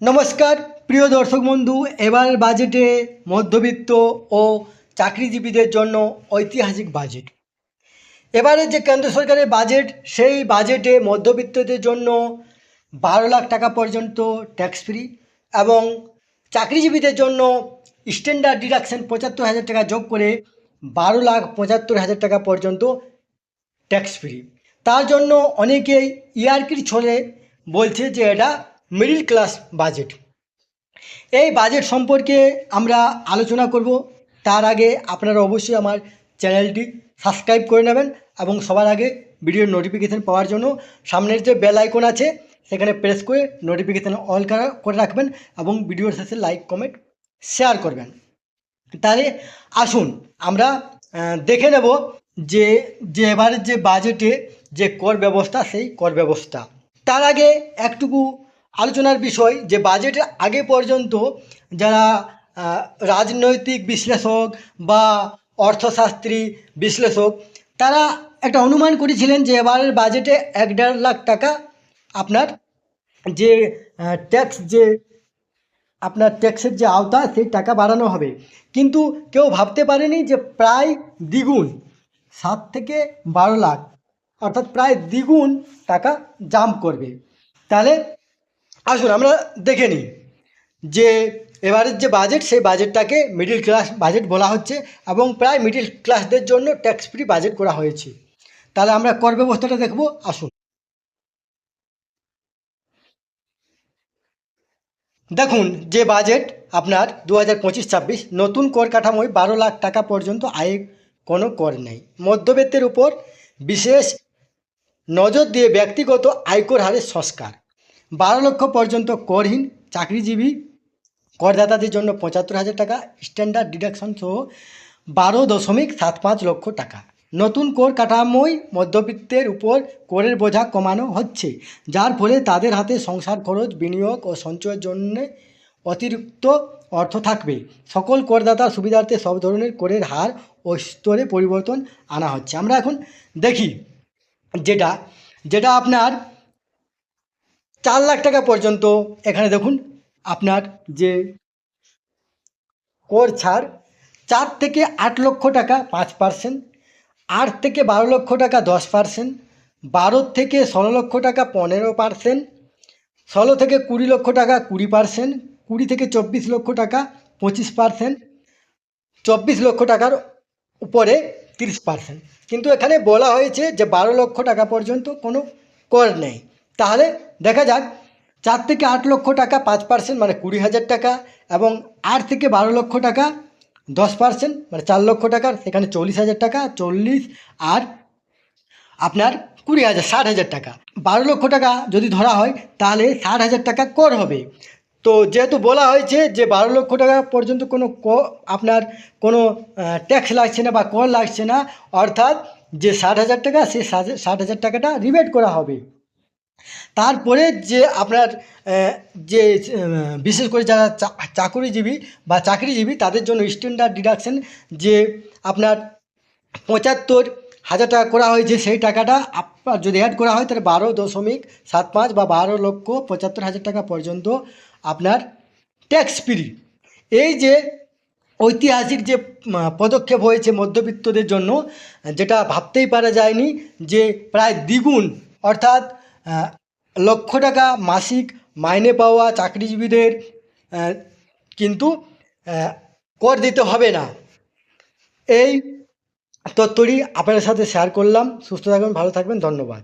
নমস্কার, প্রিয় দর্শক বন্ধু, এবার বাজেটে মধ্যবিত্ত ও চাকরিজীবীদের জন্য ঐতিহাসিক বাজেট। এবারে যে কেন্দ্র সরকারের বাজেট, সেই বাজেটে মধ্যবিত্তদের জন্য বারো লাখ টাকা পর্যন্ত ট্যাক্স ফ্রি এবং চাকরিজীবীদের জন্য স্ট্যান্ডার্ড ডিডাকশন পঁচাত্তর হাজার টাকা যোগ করে বারো লাখ পঁচাত্তর হাজার টাকা পর্যন্ত ট্যাক্স ফ্রি তার জন্য অনেকেই ইয়ার্কির ছলে বলছে যে এটা মিডিল ক্লাস বাজেট এই বাজেট সম্পর্কে আমরা আলোচনা করব। তার আগে আপনারা অবশ্যই আমার চ্যানেলটি সাবস্ক্রাইব করে নেবেন এবং সবার আগে ভিডিওর নোটিফিকেশান পাওয়ার জন্য সামনের যে বেল আইকন আছে, সেখানে প্রেস করে নোটিফিকেশান অল করা রাখবেন এবং ভিডিওর শেষে লাইক কমেন্ট শেয়ার করবেন। তাহলে আসুন আমরা দেখে নেব যে যে এবারের যে বাজেটে যে কর ব্যবস্থা, সেই কর ব্যবস্থা। তার আগে একটুকু আলোচনার বিষয় যে বাজেটের আগে পর্যন্ত যারা রাজনৈতিক বিশ্লেষক বা অর্থশাস্ত্রী বিশ্লেষক, তারা একটা অনুমান করেছিলেন যে এবারের বাজেটে এক দেড় লাখ টাকা আপনার যে ট্যাক্স যে, আপনার ট্যাক্সের যে আওতা, সেই টাকা বাড়ানো হবে। কিন্তু কেউ ভাবতে পারেনি যে প্রায় দ্বিগুণ, সাত থেকে বারো লাখ, অর্থাৎ প্রায় দ্বিগুণ টাকা জাম্প করবে। তাহলে আসুন, আমরা দেখে নিই যে এবারের যে বাজেট সেই বাজেটটাকে মিডিল ক্লাস বাজেট বলা হচ্ছে এবং প্রায় মিডিল ক্লাসদের জন্য ট্যাক্স ফ্রি বাজেট করা হয়েছে। তাহলে আমরা কর ব্যবস্থাটা দেখব, আসুন। দেখুন, যে বাজেট আপনার দু হাজার পঁচিশ ছাব্বিশ, নতুন কর কাঠামোয় বারো লাখ টাকা পর্যন্ত আয়ে কোনো কর নেই। মধ্যবিত্তের উপর বিশেষ নজর দিয়ে ব্যক্তিগত আয়কর হারের সংস্কার। বারো লক্ষ পর্যন্ত করহীন চাকরিজীবী করদাতাদের জন্য পঁচাত্তর হাজার টাকা স্ট্যান্ডার্ড ডিডাকশন সহ বারো দশমিক সাত পাঁচ লক্ষ টাকা। নতুন কর কাঠামোয় মধ্যবিত্তের উপর করের বোঝা কমানো হচ্ছে, যার ফলে তাদের হাতে সংসার খরচ, বিনিয়োগ ও সঞ্চয়ের জন্য অতিরিক্ত অর্থ থাকবে। সকল করদাতার সুবিধার্থে সব ধরনের করের হার ও স্তরে পরিবর্তন আনা হচ্ছে। আমরা এখন দেখি যেটা যেটা আপনার চার লাখ টাকা পর্যন্ত এখানে দেখুন আপনার যে কর ছাড়, চার থেকে আট লক্ষ টাকা পাঁচ পার্সেন্ট আট থেকে বারো লক্ষ টাকা দশ পার্সেন্ট বারো থেকে ষোলো লক্ষ টাকা পনেরো পার্সেন্ট ষোলো থেকে কুড়ি লক্ষ টাকা কুড়ি পার্সেন্ট কুড়ি থেকে চব্বিশ লক্ষ টাকা পঁচিশ পার্সেন্ট চব্বিশ লক্ষ টাকার উপরে তিরিশ পার্সেন্ট কিন্তু এখানে বলা হয়েছে যে বারো লক্ষ টাকা পর্যন্ত কোনো কর নেই। তাহলে দেখা যাক, চার থেকে আট লক্ষ টাকা, পাঁচ পার্সেন্ট মানে কুড়ি হাজার টাকা এবং আট থেকে বারো লক্ষ টাকা, দশ পার্সেন্ট মানে চার লক্ষ টাকার সেখানে চল্লিশ হাজার টাকা, চল্লিশ আর আপনার কুড়ি হাজার, ষাট হাজার টাকা। বারো লক্ষ টাকা যদি ধরা হয়, তাহলে ষাট হাজার টাকা কর হবে। তো যেহেতু বলা হয়েছে যে বারো লক্ষ টাকা পর্যন্ত কোনো ক, আপনার কোনো ট্যাক্স লাগছে না বা কর লাগছে না, অর্থাৎ যে ষাট হাজার টাকা, সেই ষাট হাজার টাকাটা রিবেট করা হবে। তারপরে যে আপনার যে বিশেষ করে যারা চাকুরিজীবী বা চাকরিজীবী, তাদের জন্য স্ট্যান্ডার্ড ডিডাকশন যে আপনার পঁচাত্তর হাজার টাকা করা হয়েছে, সেই টাকাটা আপনার যদি অ্যাড করা হয়, তাহলে বারো দশমিক সাত পাঁচ বা বারো লক্ষ পঁচাত্তর হাজার টাকা পর্যন্ত আপনার ট্যাক্স ফ্রি এই যে ঐতিহাসিক যে পদক্ষেপ হয়েছে মধ্যবিত্তদের জন্য, যেটা ভাবতেই পারা যায়নি যে প্রায় দ্বিগুণ, অর্থাৎ লক্ষ টাকা মাসিক মাইনে পাওয়া চাকরিজীবীদের কিন্তু কর দিতে হবে না। এই তথ্যটি আপনাদের সাথে শেয়ার করলাম। সুস্থ থাকবেন, ভালো থাকবেন, ধন্যবাদ।